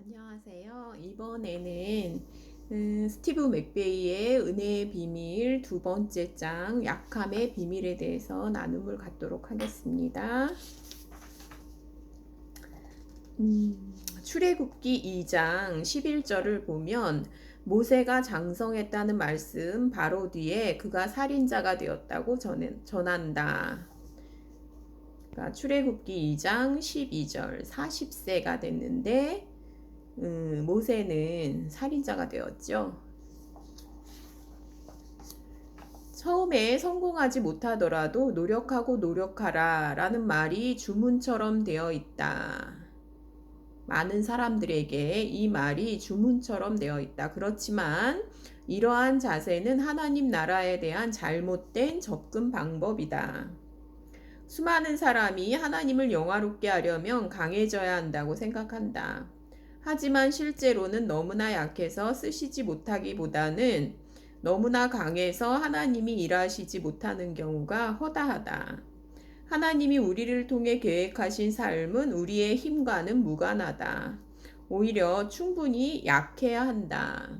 안녕하세요. 이번에는 음, 스티브 맥베이의 은혜의 비밀 두 번째 장 약함의 비밀에 대해서 나눔을 갖도록 하겠습니다. 음, 출애굽기 2장 11절을 보면 모세가 장성했다는 말씀 바로 뒤에 그가 살인자가 되었다고 전, 전한다. 그러니까 출애굽기 2장 12절 40세가 됐는데 음, 모세는 살인자가 되었죠. 처음에 성공하지 못하더라도 노력하고 노력하라 라는 말이 주문처럼 되어 있다. 많은 사람들에게 이 말이 주문처럼 되어 있다. 그렇지만 이러한 자세는 하나님 나라에 대한 잘못된 접근 방법이다. 수많은 사람이 하나님을 영화롭게 하려면 강해져야 한다고 생각한다. 하지만 실제로는 너무나 약해서 쓰시지 못하기보다는 너무나 강해서 하나님이 일하시지 못하는 경우가 허다하다. 하나님이 우리를 통해 계획하신 삶은 우리의 힘과는 무관하다. 오히려 충분히 약해야 한다.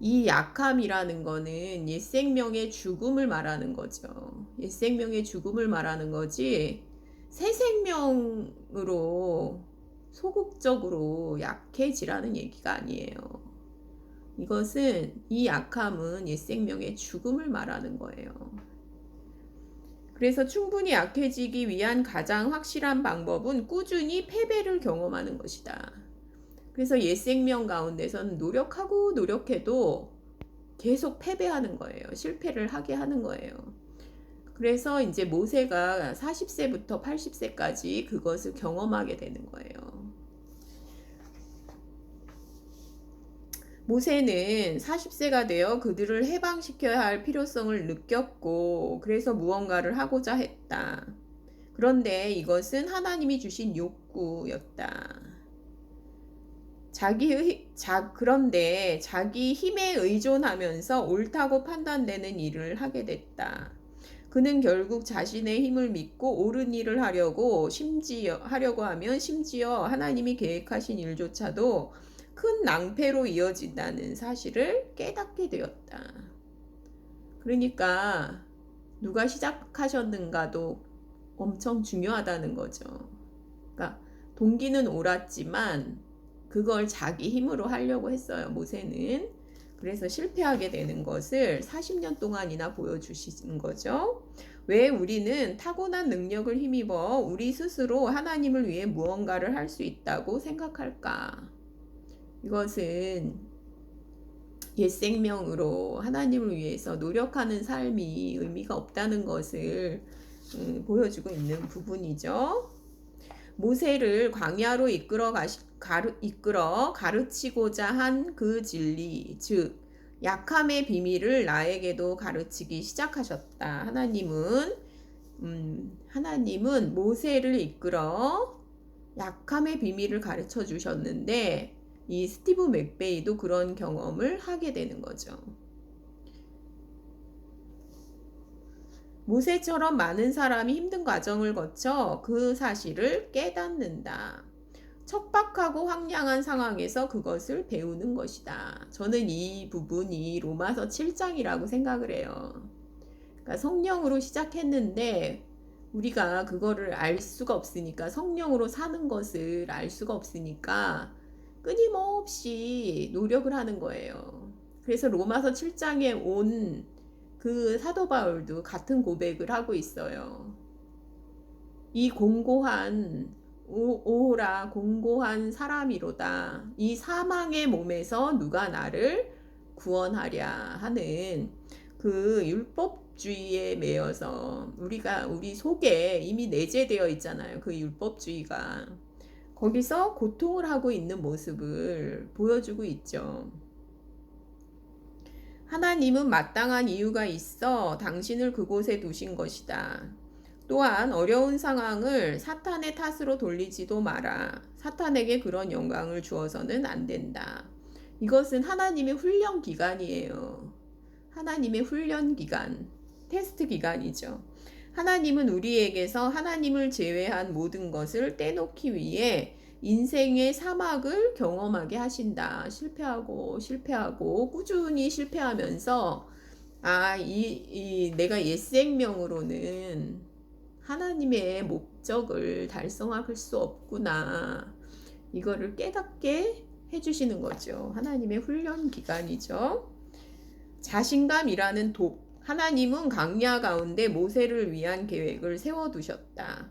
이 약함이라는 거는 옛 생명의 죽음을 말하는 거죠. 옛 생명의 죽음을 말하는 거지. 새 생명으로 소극적으로 약해지라는 얘기가 아니에요. 이것은 이 약함은 옛 생명의 죽음을 말하는 거예요. 그래서 충분히 약해지기 위한 가장 확실한 방법은 꾸준히 패배를 경험하는 것이다. 그래서 옛 생명 가운데서는 노력하고 노력해도 계속 패배하는 거예요. 실패를 하게 하는 거예요. 그래서 이제 모세가 40세부터 80세까지 그것을 경험하게 되는 거예요. 모세는 40세가 되어 그들을 해방시켜야 할 필요성을 느꼈고, 그래서 무언가를 하고자 했다. 그런데 이것은 하나님이 주신 욕구였다. 자기 자 그런데 자기 힘에 의존하면서 옳다고 판단되는 일을 하게 됐다. 그는 결국 자신의 힘을 믿고 옳은 일을 하려고 심지어 하려고 하면 심지어 하나님이 계획하신 일조차도 큰 낭패로 이어진다는 사실을 깨닫게 되었다. 그러니까 누가 시작하셨는가도 엄청 중요하다는 거죠. 그러니까 동기는 옳았지만 그걸 자기 힘으로 하려고 했어요. 모세는. 그래서 실패하게 되는 것을 40년 동안이나 보여주시는 거죠. 왜 우리는 타고난 능력을 힘입어 우리 스스로 하나님을 위해 무언가를 할 수 있다고 생각할까? 이것은 옛 생명으로 하나님을 위해서 노력하는 삶이 의미가 없다는 것을 음, 보여주고 있는 부분이죠. 모세를 광야로 이끌어 가시, 가르, 이끌어 가르치고자 한 그 진리, 즉 약함의 비밀을 나에게도 가르치기 시작하셨다. 하나님은 음, 하나님은 모세를 이끌어 약함의 비밀을 가르쳐 주셨는데 이 스티브 맥베이도 그런 경험을 하게 되는 거죠. 모세처럼 많은 사람이 힘든 과정을 거쳐 그 사실을 깨닫는다. 척박하고 황량한 상황에서 그것을 배우는 것이다. 저는 이 부분이 로마서 7장이라고 생각을 해요. 그러니까 성령으로 시작했는데 우리가 그거를 알 수가 없으니까 성령으로 사는 것을 알 수가 없으니까 끊임없이 노력을 하는 거예요. 그래서 로마서 7장에 온 그 사도 바울도 같은 고백을 하고 있어요. 이 공고한 오 라 공고한 사람이로다. 이 사망의 몸에서 누가 나를 구원하랴 하는 그 율법주의에 매여서 우리가 우리 속에 이미 내재되어 있잖아요. 그 율법주의가. 거기서 고통을 하고 있는 모습을 보여주고 있죠. 하나님은 마땅한 이유가 있어 당신을 그곳에 두신 것이다. 또한 어려운 상황을 사탄의 탓으로 돌리지도 마라. 사탄에게 그런 영광을 주어서는 안 된다. 이것은 하나님의 훈련 기간이에요. 하나님의 훈련 기간, 테스트 기간이죠. 하나님은 우리에게서 하나님을 제외한 모든 것을 떼놓기 위해 인생의 사막을 경험하게 하신다. 실패하고 실패하고 꾸준히 실패하면서 아, 이, 이 내가 옛 생명으로는 하나님의 목적을 달성할 수 없구나. 이거를 깨닫게 해주시는 거죠. 하나님의 훈련 기간이죠. 자신감이라는 독. 하나님은 강야 가운데 모세를 위한 계획을 세워두셨다.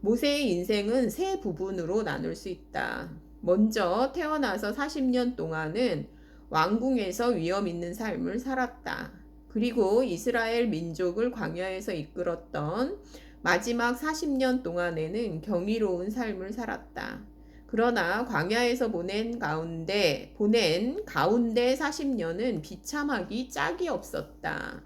모세의 인생은 세 부분으로 나눌 수 있다. 먼저 태어나서 40년 동안은 왕궁에서 위험 있는 삶을 살았다. 그리고 이스라엘 민족을 광야에서 이끌었던 마지막 40년 동안에는 경이로운 삶을 살았다. 그러나 광야에서 보낸 가운데 보낸 가운데 40년은 비참하기 짝이 없었다.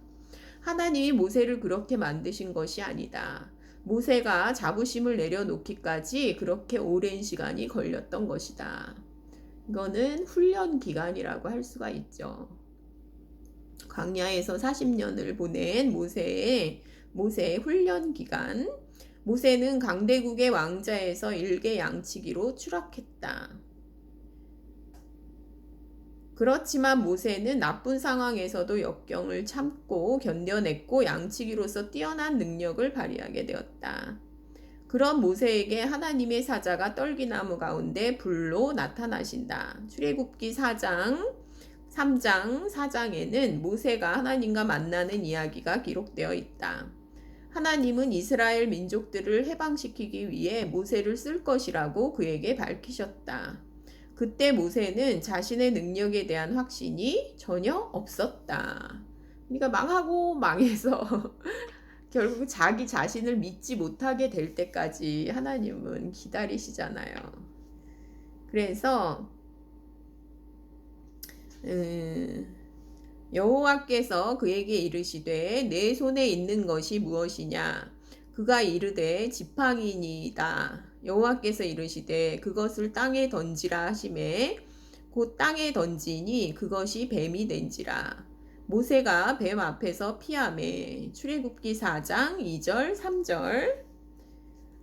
하나님이 모세를 그렇게 만드신 것이 아니다. 모세가 자부심을 내려놓기까지 그렇게 오랜 시간이 걸렸던 것이다. 이거는 훈련 기간이라고 할 수가 있죠. 광야에서 40년을 보낸 모세의 모세의 훈련 기간. 모세는 강대국의 왕자에서 일개 양치기로 추락했다. 그렇지만 모세는 나쁜 상황에서도 역경을 참고 견뎌냈고 양치기로서 뛰어난 능력을 발휘하게 되었다. 그런 모세에게 하나님의 사자가 떨기나무 가운데 불로 나타나신다. 출애굽기 4장 3장 4장에는 모세가 하나님과 만나는 이야기가 기록되어 있다. 하나님은 이스라엘 민족들을 해방시키기 위해 모세를 쓸 것이라고 그에게 밝히셨다. 그때 모세는 자신의 능력에 대한 확신이 전혀 없었다. 그러니까 망하고 망해서 결국 자기 자신을 믿지 못하게 될 때까지 하나님은 기다리시잖아요. 그래서 음, 여호와께서 그에게 이르시되 내 손에 있는 것이 무엇이냐 그가 이르되 지팡이니이다. 여호와께서 이르시되 그것을 땅에 던지라 하심에 곧 땅에 던지니 그것이 뱀이 된지라. 모세가 뱀 앞에서 피함에 출애굽기 4장 2절 3절.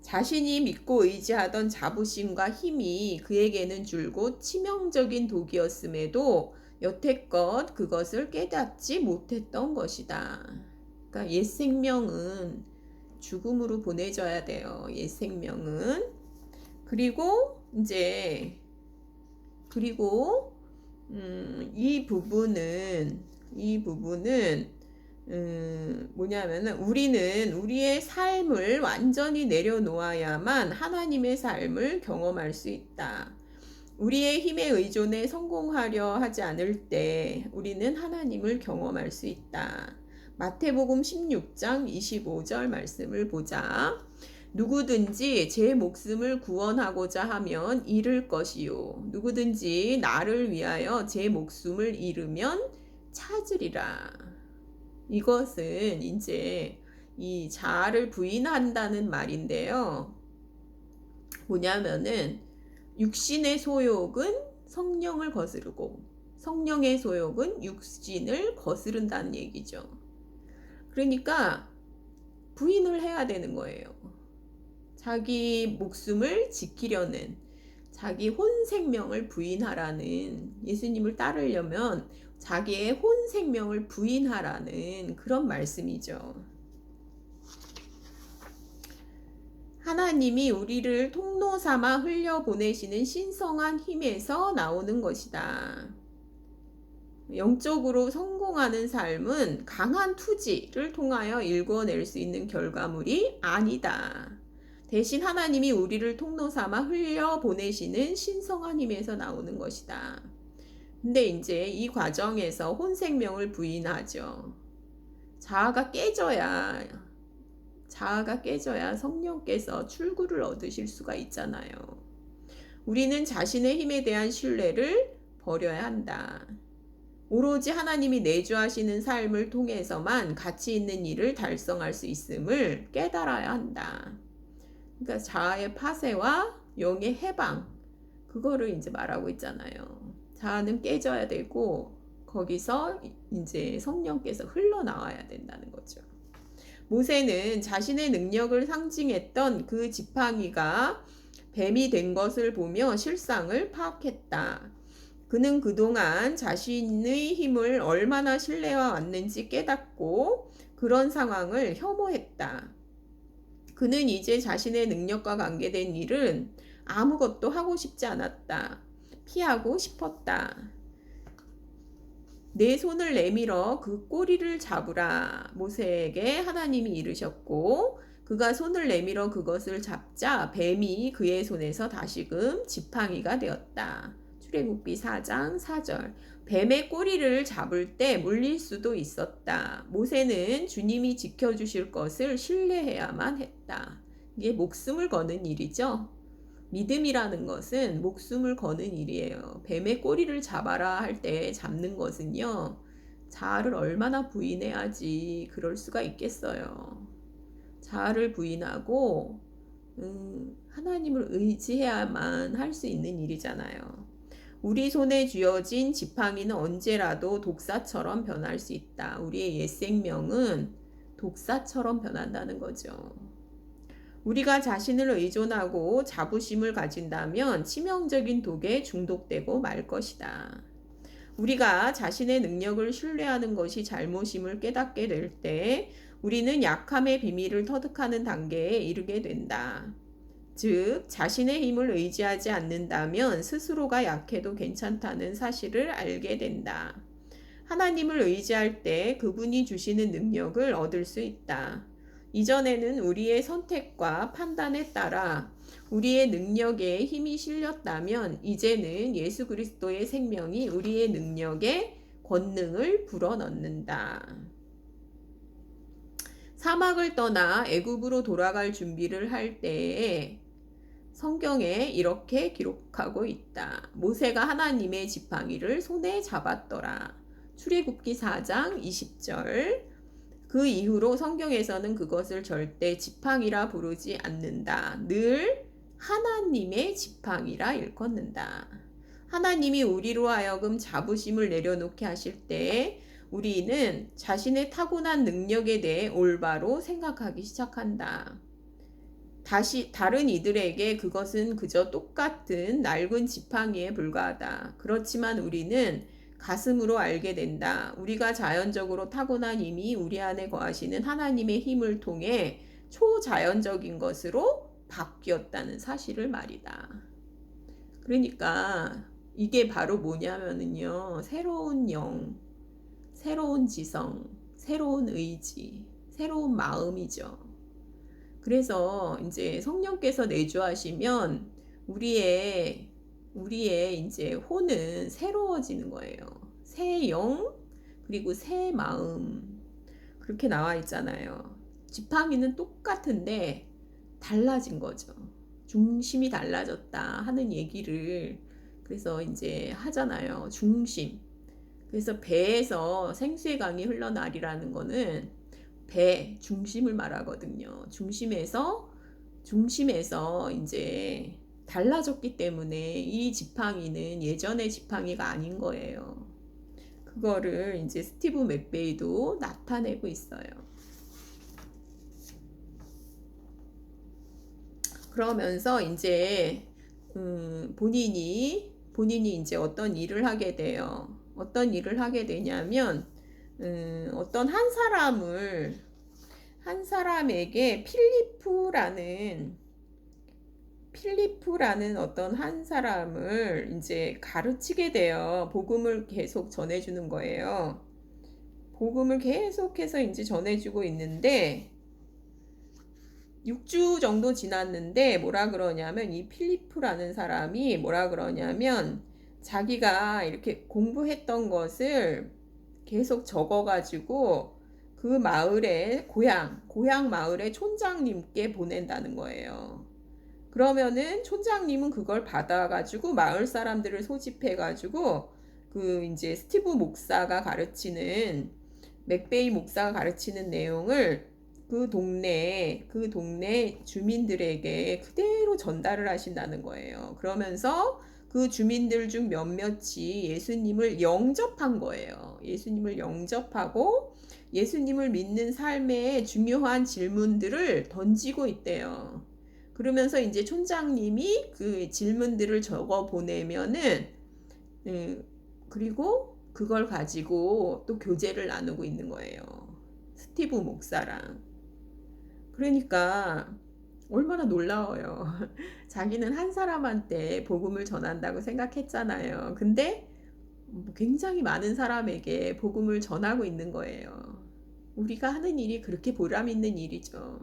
자신이 믿고 의지하던 자부심과 힘이 그에게는 줄곧 치명적인 독이었음에도 여태껏 그것을 깨닫지 못했던 것이다. 그러니까 옛 생명은 죽음으로 보내져야 돼요. 옛 생명은. 그리고 이제 그리고 음, 이 부분은 이 부분은 음, 뭐냐면은 우리는 우리의 삶을 완전히 내려놓아야만 하나님의 삶을 경험할 수 있다. 우리의 힘에 의존해 성공하려 하지 않을 때 우리는 하나님을 경험할 수 있다. 마태복음 16장 25절 말씀을 보자. 누구든지 제 목숨을 구원하고자 하면 잃을 것이요. 누구든지 나를 위하여 제 목숨을 잃으면 찾으리라. 이것은 이제 이 자아를 부인한다는 말인데요. 뭐냐면은 육신의 소욕은 성령을 거스르고 성령의 소욕은 육신을 거스른다는 얘기죠. 그러니까 부인을 해야 되는 거예요. 자기 목숨을 지키려는 자기 혼 생명을 부인하라는 예수님을 따르려면 자기의 혼 생명을 부인하라는 그런 말씀이죠. 하나님이 우리를 통로 삼아 흘려 보내시는 신성한 힘에서 나오는 것이다. 영적으로 성공하는 삶은 강한 투지를 통하여 일궈낼 수 있는 결과물이 아니다. 대신 하나님이 우리를 통로 삼아 흘려 보내시는 신성한 힘에서 나오는 것이다. 근데 이제 이 과정에서 혼생명을 부인하죠. 자아가 깨져야 자아가 깨져야 성령께서 출구를 얻으실 수가 있잖아요. 우리는 자신의 힘에 대한 신뢰를 버려야 한다. 오로지 하나님이 내주하시는 삶을 통해서만 가치 있는 일을 달성할 수 있음을 깨달아야 한다. 그러니까 자아의 파쇄와 영의 해방, 그거를 이제 말하고 있잖아요. 자아는 깨져야 되고, 거기서 이제 성령께서 흘러나와야 된다는 거죠. 모세는 자신의 능력을 상징했던 그 지팡이가 뱀이 된 것을 보며 실상을 파악했다. 그는 그동안 자신의 힘을 얼마나 신뢰해 왔는지 깨닫고 그런 상황을 혐오했다. 그는 이제 자신의 능력과 관계된 일은 아무것도 하고 싶지 않았다. 피하고 싶었다. 내 손을 내밀어 그 꼬리를 잡으라. 모세에게 하나님이 이르셨고, 그가 손을 내밀어 그것을 잡자 뱀이 그의 손에서 다시금 지팡이가 되었다. 출애굽기 4장 4절. 뱀의 꼬리를 잡을 때 물릴 수도 있었다. 모세는 주님이 지켜 주실 것을 신뢰해야만 했다. 이게 목숨을 거는 일이죠. 믿음이라는 것은 목숨을 거는 일이에요. 뱀의 꼬리를 잡아라 할 때 잡는 것은요. 자아를 얼마나 부인해야지 그럴 수가 있겠어요. 자아를 부인하고 음, 하나님을 의지해야만 할 수 있는 일이잖아요. 우리 손에 쥐어진 지팡이는 언제라도 독사처럼 변할 수 있다. 우리의 옛 생명은 독사처럼 변한다는 거죠. 우리가 자신을 의존하고 자부심을 가진다면 치명적인 독에 중독되고 말 것이다. 우리가 자신의 능력을 신뢰하는 것이 잘못임을 깨닫게 될 때 우리는 약함의 비밀을 터득하는 단계에 이르게 된다. 즉, 자신의 힘을 의지하지 않는다면 스스로가 약해도 괜찮다는 사실을 알게 된다. 하나님을 의지할 때 그분이 주시는 능력을 얻을 수 있다. 이전에는 우리의 선택과 판단에 따라 우리의 능력에 힘이 실렸다면 이제는 예수 그리스도의 생명이 우리의 능력에 권능을 불어넣는다. 사막을 떠나 애굽으로 돌아갈 준비를 할 때에 성경에 이렇게 기록하고 있다. 모세가 하나님의 지팡이를 손에 잡았더라. 출애굽기 4장 20절. 그 이후로 성경에서는 그것을 절대 지팡이라 부르지 않는다. 늘 하나님의 지팡이라 일컫는다. 하나님이 우리로 하여금 자부심을 내려놓게 하실 때 우리는 자신의 타고난 능력에 대해 올바로 생각하기 시작한다. 다시 다른 이들에게 그것은 그저 똑같은 낡은 지팡이에 불과하다. 그렇지만 우리는 가슴으로 알게 된다. 우리가 자연적으로 타고난 힘이 우리 안에 거하시는 하나님의 힘을 통해 초자연적인 것으로 바뀌었다는 사실을 말이다. 그러니까 이게 바로 뭐냐면은요. 새로운 영, 새로운 지성, 새로운 의지, 새로운 마음이죠. 그래서 이제 성령께서 내주하시면 우리의 우리의 이제 혼은 새로워지는 거예요. 새 영, 그리고 새 마음. 그렇게 나와 있잖아요. 지팡이는 똑같은데 달라진 거죠. 중심이 달라졌다 하는 얘기를 그래서 이제 하잖아요. 중심. 그래서 배에서 생수의 강이 흘러나리라는 거는 배 중심을 말하거든요. 중심에서 중심에서 이제 달라졌기 때문에 이 지팡이는 예전의 지팡이가 아닌 거예요. 그거를 이제 스티브 맥베이도 나타내고 있어요. 그러면서 이제 음, 본인이 본인이 이제 어떤 일을 하게 돼요. 어떤 일을 하게 되냐면 음, 어떤 한 사람을 한 사람에게 필리프라는 필리프라는 어떤 한 사람을 이제 가르치게 돼요. 복음을 계속 전해주는 거예요. 복음을 계속해서 이제 전해주고 있는데 6주 정도 지났는데 뭐라 그러냐면 이 필리프라는 사람이 뭐라 그러냐면 자기가 이렇게 공부했던 것을 계속 적어가지고 그 마을의 고향, 고향 마을의 촌장님께 보낸다는 거예요. 그러면은 촌장님은 그걸 받아가지고 마을 사람들을 소집해가지고 그 이제 스티브 목사가 가르치는 맥베이 목사가 가르치는 내용을 그 동네 그 동네 주민들에게 그대로 전달을 하신다는 거예요. 그러면서 그 주민들 중 몇몇이 예수님을 영접한 거예요. 예수님을 영접하고 예수님을 믿는 삶의 중요한 질문들을 던지고 있대요. 그러면서 이제 촌장님이 그 질문들을 적어 보내면은 음, 그리고 그걸 가지고 또 교제를 나누고 있는 거예요. 스티브 목사랑. 그러니까 얼마나 놀라워요. 자기는 한 사람한테 복음을 전한다고 생각했잖아요. 근데 굉장히 많은 사람에게 복음을 전하고 있는 거예요. 우리가 하는 일이 그렇게 보람 있는 일이죠.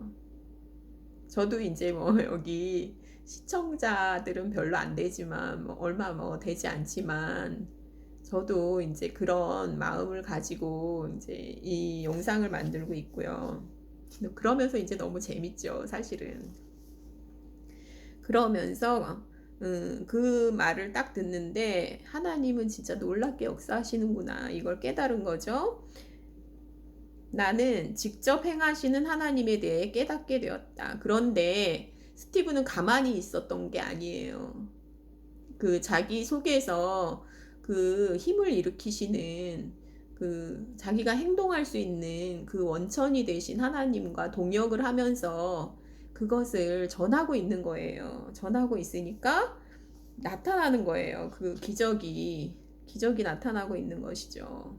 저도 이제 뭐 여기 시청자들은 별로 안 되지만 뭐 얼마 뭐 되지 않지만 저도 이제 그런 마음을 가지고 이제 이 영상을 만들고 있고요. 그러면서 이제 너무 재밌죠, 사실은. 그러면서 음, 그 말을 딱 듣는데 하나님은 진짜 놀랍게 역사하시는구나 이걸 깨달은 거죠. 나는 직접 행하시는 하나님에 대해 깨닫게 되었다. 그런데 스티브는 가만히 있었던 게 아니에요. 그 자기 속에서 그 힘을 일으키시는 그 자기가 행동할 수 있는 그 원천이 되신 하나님과 동역을 하면서 그것을 전하고 있는 거예요. 전하고 있으니까 나타나는 거예요. 그 기적이 기적이 나타나고 있는 것이죠.